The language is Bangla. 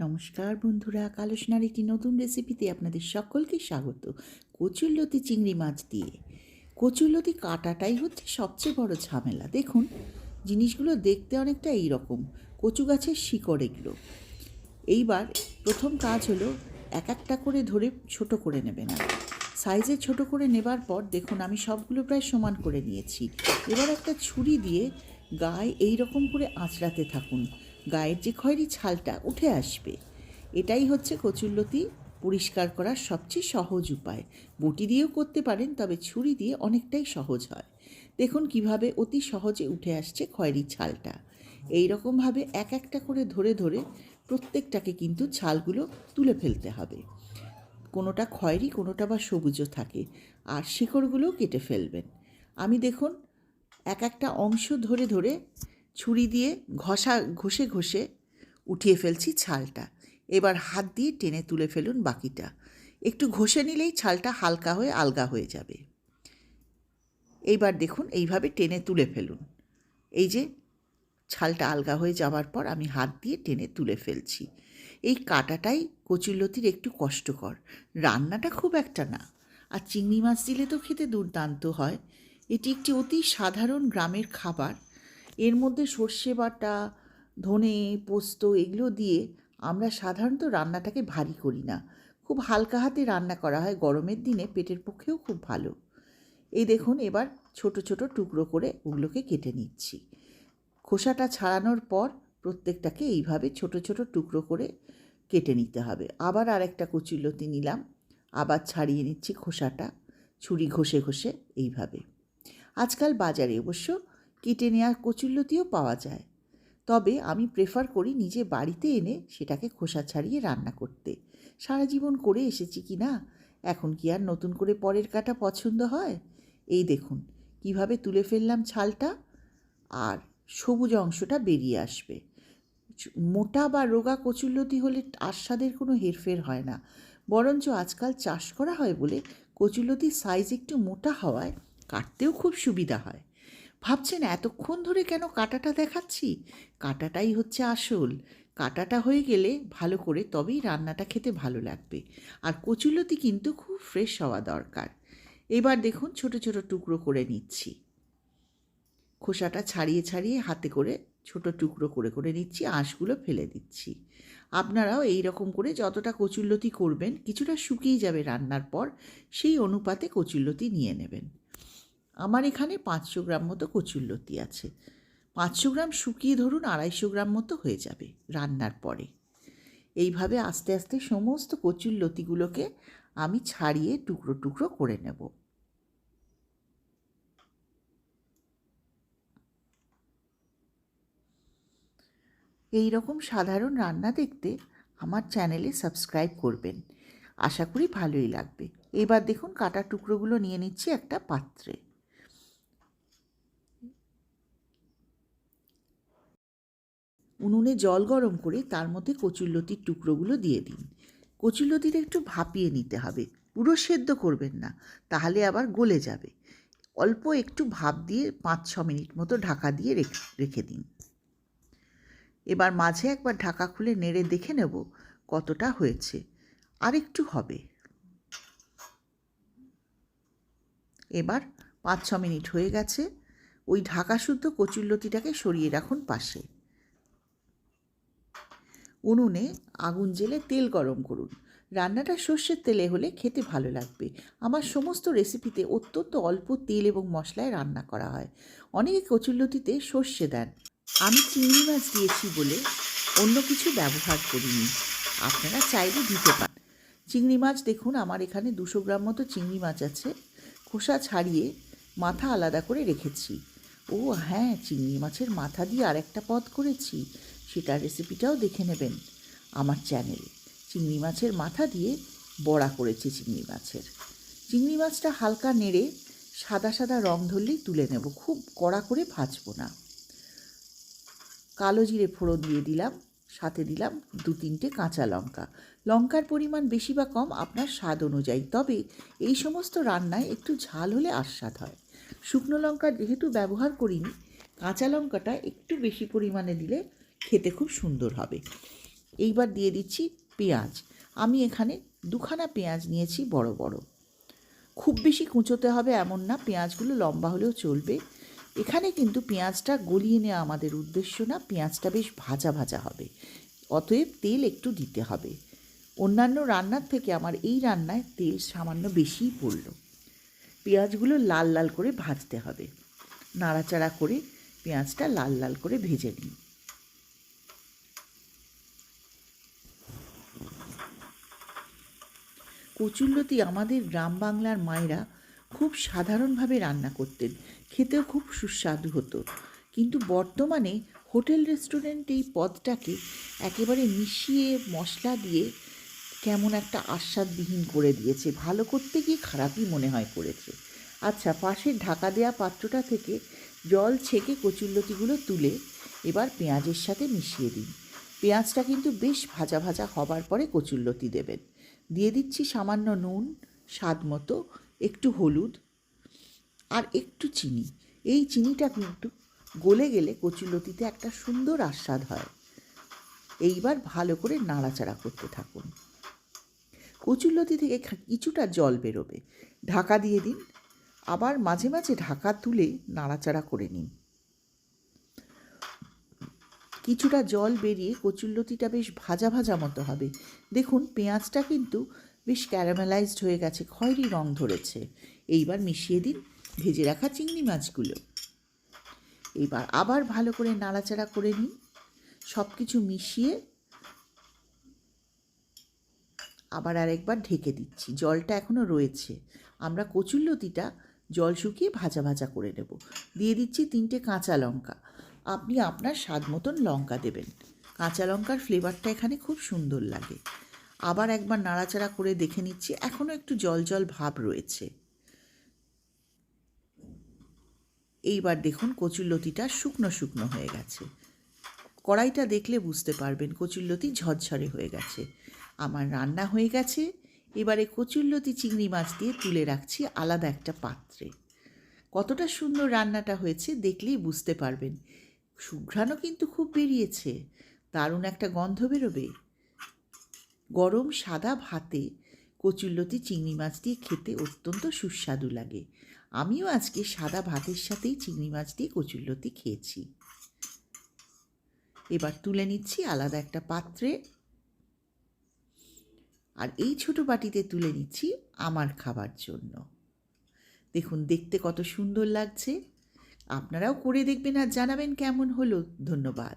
নমস্কার বন্ধুরা, কালোসনার একটি নতুন রেসিপিতে আপনাদের সকলকে স্বাগত। কচুরলতি চিংড়ি মাছ দিয়ে। কচুরলতি কাটাটাই হচ্ছে সবচেয়ে বড় ঝামেলা। দেখুন, জিনিসগুলো দেখতে অনেকটা এই রকম কচু গাছের শিকড় এগুলো। এইবার প্রথম কাজ হলো এক একটা করে ধরে ছোট করে নেবেন সাইজে ছোট করে নেবার পর দেখুন, আমি সবগুলো প্রায় সমান করে নিয়েছি। এবার একটা ছুরি দিয়ে গায়ে এই রকম করে আঁচড়াতে থাকুন। গায়ের যে খয়েরি ছালটা উঠে আসবে, এটাই হচ্ছে কচুরলতি পরিষ্কার করার সবচেয়ে সহজ উপায়। বটি দিয়েও করতে পারেন, তবে ছুরি দিয়ে অনেকটাই সহজ হয়। দেখুন কীভাবে অতি সহজে উঠে আসছে খয়েরি ছালটা। এই রকমভাবে এক একটা করে ধরে ধরে প্রত্যেকটাকে কিন্তু ছালগুলো তুলে ফেলতে হবে। কোনোটা খয়েরি, কোনোটা বা সবুজও থাকে, আর শিকড়গুলোও কেটে ফেলবেন। আমি দেখুন, এক একটা অংশ ধরে ধরে ছুরি দিয়ে ঘষা, ঘষে ঘষে উঠিয়ে ফেলছি ছালটা। এবার হাত দিয়ে টেনে তুলে ফেলুন বাকিটা। একটু ঘষে নিলেই ছালটা হালকা হয়ে আলগা হয়ে যাবে। এইবার দেখুন, এইভাবে টেনে তুলে ফেলুন। এই যে ছালটা আলগা হয়ে যাওয়ার পর আমি হাত দিয়ে টেনে তুলে ফেলছি। এই কাটাটাই কচুরলতির একটু কষ্টকর। রান্নাটা খুব একটা না। আর চিংড়ি মাছ দিলে তো খেতে দুর্দান্ত হয়। এটি একটি অতি সাধারণ গ্রামের খাবার। এর মধ্যে সর্ষে বাটা, ধনে, পোস্ত এগুলো দিয়ে আমরা সাধারণত রান্নাটাকে ভারী করি না। খুব হালকা হাতে রান্না করা হয়, গরমের দিনে পেটের পক্ষেও খুব ভালো। এই দেখুন, এবার ছোট ছোট টুকরো করে ওগুলোকে কেটে নিচ্ছি। খোসাটা ছাড়ানোর পর প্রত্যেকটাকে এইভাবে ছোট ছোট টুকরো করে কেটে নিতে হবে। আবার আর আরেকটা কচুরলতি নিলাম, আবার ছাড়িয়ে নিচ্ছি খোসাটা, ছুরি ঘষে ঘষে এইভাবে। আজকাল বাজারে অবশ্য কেটে নেওয়া কচুরলতিও পাওয়া যায়। তবে আমি প্রেফার করি নিজে বাড়িতে এনে সেটাকে খোসা ছাড়িয়ে রান্না করতে। সারা জীবন করে এসেছি কি না? এখন কি আর নতুন করে পরের কাটা পছন্দ হয়? এই দেখুন, কীভাবে তুলে ফেললাম ছালটা। আর সবুজ অংশটা বেরিয়ে আসবে। মোটা বা রোগা কচুরলতি হলে আস্বাদের কোনো হেরফের হয় না। বরঞ্চ আজকাল চাষ করা হয় বলে কচুরলতির সাইজ একটু মোটা হওয়ায় কাটতেও খুব সুবিধা হয়। ভাবছেন এতক্ষণ ধরে কেন কাটাটা দেখাচ্ছি? কাটাটাই হচ্ছে আসল। কাটাটা হয়ে গেলে ভালো করে তবেই রান্নাটা খেতে ভালো লাগবে। আর কচুলতি কিন্তু খুব ফ্রেশ হওয়া দরকার। এবার দেখুন ছোট ছোট টুকরো করে নিচ্ছি। খোসাটা ছাড়িয়ে ছাড়িয়ে হাতে করে ছোট টুকরো করে করে নিচ্ছি, আঁশগুলো ফেলে দিচ্ছি। আপনারাও এই রকম করে যতটা কচুল্লতি করবেন, কিছুটা শুকিয়ে যাবে রান্নার পর, সেই অনুপাতে কচুল্লতি নিয়ে নেবেন। আমার এখানে পাঁচশো গ্রাম মতো কচুরলতি আছে। পাঁচশো গ্রাম শুকিয়ে ধরুন আড়াইশো গ্রাম মতো হয়ে যাবে রান্নার পরে। এইভাবে আস্তে আস্তে সমস্ত কচুর লতিগুলোকে আমি ছাড়িয়ে টুকরো টুকরো করে নেব। এই রকম সাধারণ রান্না দেখতে আমার চ্যানেলে সাবস্ক্রাইব করবেন। আশা করি ভালোই লাগবে। এবার দেখুন কাটা টুকরোগুলো নিয়ে নিচ্ছি একটা পাত্রে। উনুনে জল গরম করে তার মধ্যে কচুরলতির টুকরোগুলো দিয়ে দিন। কচুরলতিটা একটু ভাপিয়ে নিতে হবে। পুরো সেদ্ধ করবেন না, তাহলে আবার গলে যাবে। অল্প একটু ভাপ দিয়ে পাঁচ ছ মিনিট মতো ঢাকা দিয়ে রেখে দিন। এবার মাঝে একবার ঢাকা খুলে নেড়ে দেখে নেব কতটা হয়েছে। আর একটু হবে। এবার পাঁচ ছ মিনিট হয়ে গেছে। ওই ঢাকা শুদ্ধ কচুরলতিটাকে সরিয়ে রাখুন পাশে। উনুনে আগুন জেলে তেল গরম করুন। রান্নাটা সর্ষের তেলে হলে খেতে ভালো লাগবে। আমার সমস্ত রেসিপিতে অত্যন্ত অল্প তেল এবং মশলায় রান্না করা হয়। অনেকে কচুরলতিতে সর্ষে দেন। আমি চিংড়ি মাছ দিয়েছি বলে অন্য কিছু ব্যবহার করিনি। আপনারা চাইলে দিতে পারেন। চিংড়ি মাছ দেখুন, আমার এখানে দুশো গ্রাম মতো চিংড়ি মাছ আছে। খোসা ছাড়িয়ে মাথা আলাদা করে রেখেছি। ও হ্যাঁ চিংড়ি মাছের মাথা দিয়ে আরেকটা পদ করেছি। সেটার রেসিপিটাও দেখে নেবেন। আমার চ্যানেলে চিংড়ি মাছের মাথা দিয়ে বড়া করেছি চিংড়ি মাছের। চিংড়ি মাছটা হালকা নেড়ে সাদা সাদা রং ধরলেই তুলে নেব, খুব কড়া করে ভাজবো না। কালো জিরে ফোড়ন দিয়ে দিলাম, সাথে দিলাম দু তিনটে কাঁচা লঙ্কা। লঙ্কার পরিমাণ বেশি বা কম আপনার স্বাদ অনুযায়ী, তবে এই সমস্ত রান্নায় একটু ঝাল হলে আস্বাদ হয়। শুকনো লঙ্কা যেহেতু ব্যবহার করিনি, কাঁচা লঙ্কাটা একটু বেশি পরিমাণে দিলে খেতে খুব সুন্দর হবে। এইবার দিয়ে দিচ্ছি পেঁয়াজ। আমি এখানে দুখানা পেঁয়াজ নিয়েছি বড় বড়। খুব বেশি কুঁচোতে হবে এমন না, পেঁয়াজগুলো লম্বা হলেও চলবে। এখানে কিন্তু পেঁয়াজটা গলিয়ে নেওয়া আমাদের উদ্দেশ্য না, পেঁয়াজটা বেশ ভাজা ভাজা হবে। অতএব তেল একটু দিতে হবে। অন্যান্য রান্নার থেকে আমার এই রান্নায় তেল সামান্য বেশিই পড়ল। পেঁয়াজগুলো লাল লাল করে ভাজতে হবে। নাড়াচাড়া করে পেঁয়াজটা লাল লাল করে ভেজে নিই। কচুল্লতি আমাদের গ্রাম বাংলার মায়েরা খুব সাধারণভাবে রান্না করতেন। খেতেও খুব সুস্বাদু হতো। কিন্তু বর্তমানে হোটেল রেস্টুরেন্ট এই পদটাকে একেবারে মিশিয়ে মশলা দিয়ে কেমন একটা আস্বাদবিহীন করে দিয়েছে। ভালো করতে গিয়ে খারাপই মনে হয় করেছে। আচ্ছা পাশের ঢাকা দেয়া পাত্রটা থেকে জল ছেঁকে কচুল্লতিগুলো তুলে এবার পেঁয়াজের সাথে মিশিয়ে দিন। পেঁয়াজটা কিন্তু বেশ ভাজা ভাজা হবার পরে কচুল্লতি দেবেন। দিয়ে দিচ্ছি সামান্য নুন, স্বাদ মতো, একটু হলুদ আর একটু চিনি। এই চিনিটা কিন্তু গলে গেলে কচুলতিতে একটা সুন্দর আস্বাদ হয়। এইবার ভালো করে নাড়াচাড়া করতে থাকুন। কচুলতি থেকে কিছুটা জল বেরোবে। ঢাকা দিয়ে দিন। আবার মাঝে মাঝে ঢাকা তুলে নাড়াচাড়া করে নিন। কিছুটা জল বেরিয়ে কচুল্লতিটা বেশ ভাজা ভাজা মতো হবে। দেখুন, পেঁয়াজটা কিন্তু বেশ ক্যারামেলাইজড হয়ে গেছে, খয়েরি রং ধরেছে। এইবার মিশিয়ে দিন ভেজে রাখা চিংড়ি মাছগুলো। এইবার আবার ভালো করে নাড়াচাড়া করে নিন। সব কিছু মিশিয়ে আবার আরেকবার ঢেকে দিচ্ছি। জলটা এখনও রয়েছে। আমরা কচুল্লতিটা জল শুকিয়ে ভাজা ভাজা করে নেব। দিয়ে দিচ্ছি তিনটে কাঁচা লঙ্কা। আপনি আপনার স্বাদ মতন লঙ্কা দেবেন। কাঁচা লঙ্কার ফ্লেভারটা এখানে খুব সুন্দর লাগে। আবার একবার নাড়াচাড়া করে দেখে নিচ্ছি, এখনও একটু জল জল ভাব রয়েছে। এইবার দেখুন কচুল্লতিটা শুকনো শুকনো হয়ে গেছে। কড়াইটা দেখলে বুঝতে পারবেন কচুল্লতি ঝরঝরে হয়ে গেছে। আমার রান্না হয়ে গেছে। এবারে কচুল্লতি চিংড়ি মাছ দিয়ে তুলে রাখছি আলাদা একটা পাত্রে। কতটা সুন্দর রান্নাটা হয়েছে দেখলেই বুঝতে পারবেন। সুঘ্রাণও কিন্তু খুব বেরিয়েছে। দারুণ একটা গন্ধ বেরোবে। গরম সাদা ভাতে কচুল্লতি চিংড়ি মাছ দিয়ে খেতে অত্যন্ত সুস্বাদু লাগে। আমিও আজকে সাদা ভাতের সাথেই চিংড়ি মাছ দিয়ে কচুল্লতি খেয়েছি। এবার তুলে নিচ্ছি আলাদা একটা পাত্রে। আর এই ছোট বাটিতে তুলে নিচ্ছি আমার খাবার জন্য। দেখুন, দেখতে কত সুন্দর লাগছে। আপনারাও করে দেখবেন আর জানাবেন কেমন হলো। ধন্যবাদ।